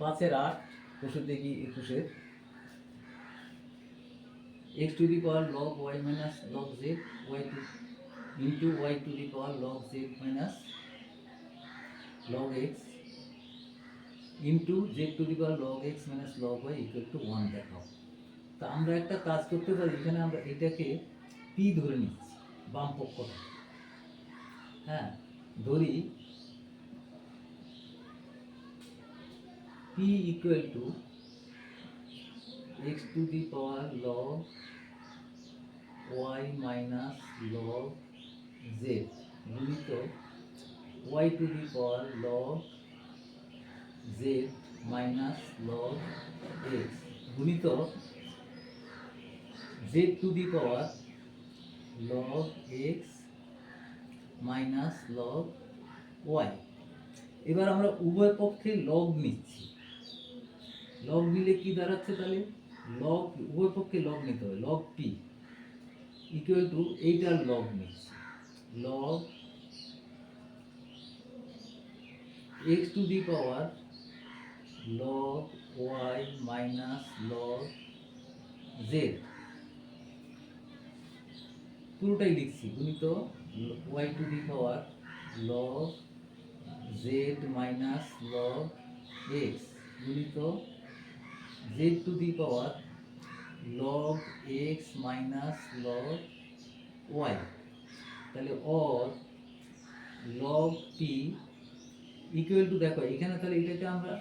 পাঁচের আট ওষুধ দেখি একুশের? X to the power log y minus log z, y to into y to the power log z minus log x into z to the power log x minus log y equal to one দেখাও। তা আমরা একটা কাজ করতে পারি, এখানে আমরা এটাকে পি ধরে নিচ্ছি, বাম পক্ষটা। হ্যাঁ ধরি equal to x to the power log y minus log z গুণিত y to the power log z minus log x গুণিত z to the power log x minus log y এবার আমরা উভয় পক্ষে লগ নিচ্ছি লগ নিলে কি দাঁড়াচ্ছে তাহলে? লগ, উভয় পক্ষে লগ নিতে হবে। লগ পি ইকুয়াল টু এইটার লগ নিচ্ছি। Log x to the power log y minus log z পুরোটাই লিখছি। গুণিত y to the power log z minus log x গুণিত z to the power log x minus log y তাহলে or log p equal to দেখো, এখানে তাহলে এটাকে আমরা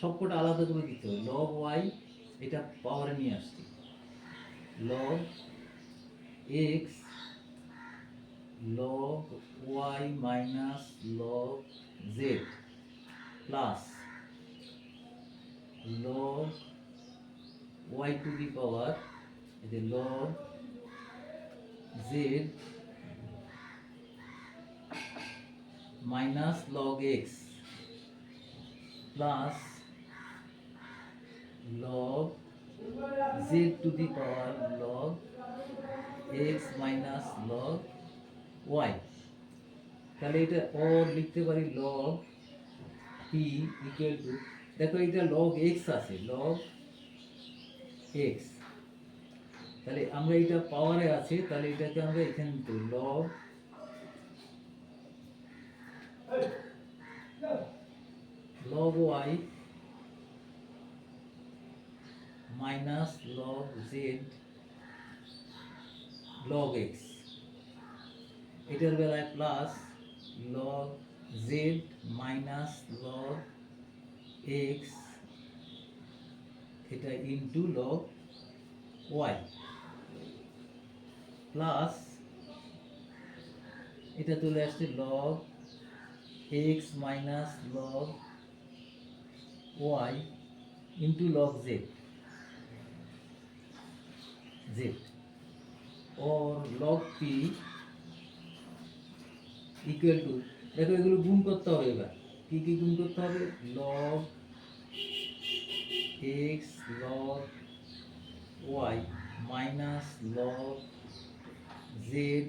সবকটা আলাদা করে দিতে হবে। লগ ওয়াই এটা পাওয়ারে নিয়ে আসছি। Log x log y minus log z plus log y to the power the log z minus log x plus log z to the power log x minus log y তাহলে এটা or লিখতে পারি log P equal to দেখো এটা log x আছে log x তাহলে আমরা এটা পাওয়ারে আছে, তাহলে এটাকে আমরা এখানে log log y minus log z log x এটার বেলায় plus log z minus log x এটা ইন্টু লগ ওয়াই প্লাস এটা চলে আসছে log x minus log y into log z z or log p equal to দেখো এগুলো গুণ করতে হবে এবার। কি কি গুণ করতে হবে? Log x log y minus log z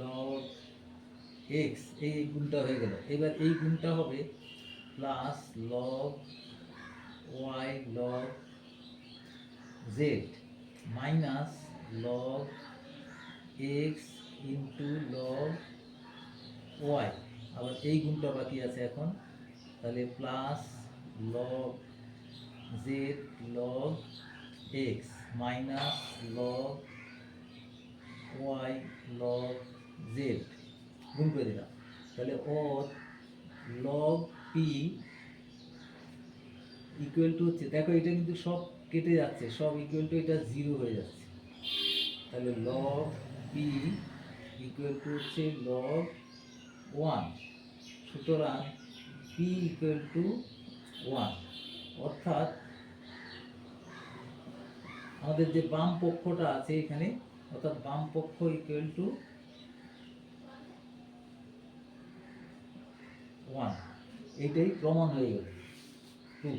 log x এই গুণটা হয়ে গেল। এবার এই গুণটা হবে plus log y log z minus log x into log y আবার এই গুণটা বাকি আছে এখন। তাহলে plus log z log x minus log y log z. গুণ করে দিলাম। তাহলে ওর লগ পি ইকুয়াল টু হচ্ছে দেখো এটা কিন্তু সব কেটে যাচ্ছে, সব ইকুয়াল টু এটা জিরো হয়ে যাচ্ছে। তাহলে লগ পি ইকুয়াল টু হচ্ছে লগ ওয়ান সুতরাং পি ইকুয়াল টু ওয়ান অর্থাৎ আমাদের যে বাম পক্ষটা আছে এখানে, অর্থাৎ বাম পক্ষ ইকুয়াল টু ওয়ান এইটাই প্রমাণ হয়ে গেল। টু